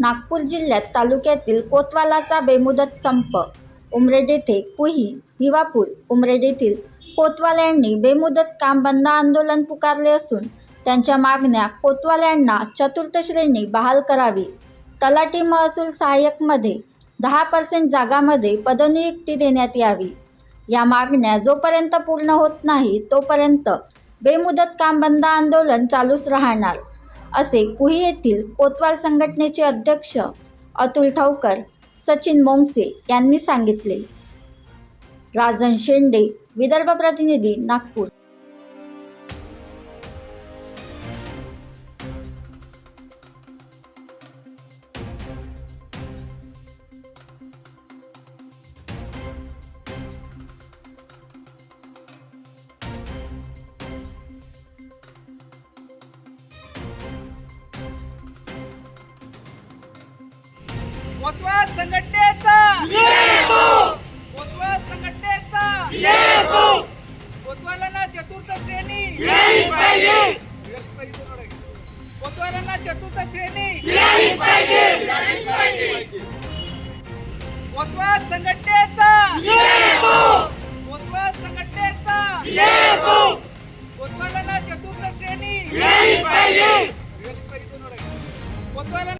नागपूर जिल्ह्यात तालुक्यातील कोतवालाचा बेमुदत संप उमरेड येथे कुही भिवापूर उमरेड येथील कोतवाल्यांनी बेमुदत काम बंद आंदोलन पुकारले असून त्यांच्या मागण्या कोतवाल्यांना चतुर्थ श्रेणी बहाल करावी. तलाठी महसूल सहाय्यकमध्ये दहा पर्सेंट जागामध्ये पदनियुक्ती देण्यात यावी. या मागण्या जोपर्यंत पूर्ण होत नाही तोपर्यंत बेमुदत काम बंद आंदोलन चालूच राहणार. असे कुही येथील कोतवाल संघटनेचे अध्यक्ष अतुल ठावकर सचिन मोंगसे यांनी सांगितले. राजन शेंडे विदर्भ प्रतिनिधी नागपूर. कोतवाल संघटनेचा. कोतवाल संघटनेचा. कोतवालांना चतुर्थ श्रेणी. कोतवालांना चतुर्थ श्रेणी. कोतवाल संघटनेचा. कोतवाल संघटनेचा. कोतवालांना चतुर्थ श्रेणी. कोतवालांना